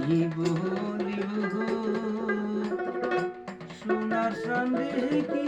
কি বলিব সোনার সন্ধে কি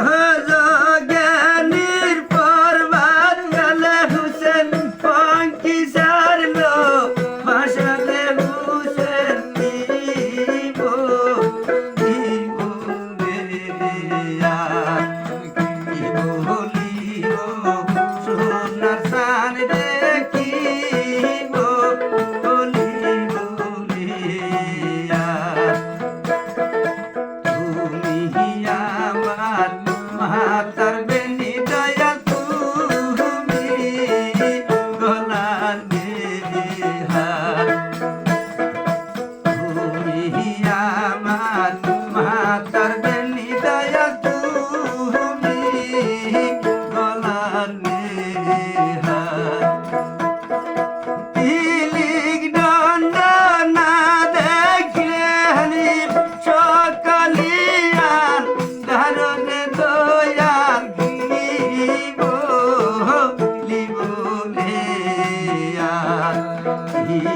Uh-huh.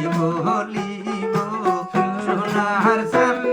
লিব লিব সোনার সান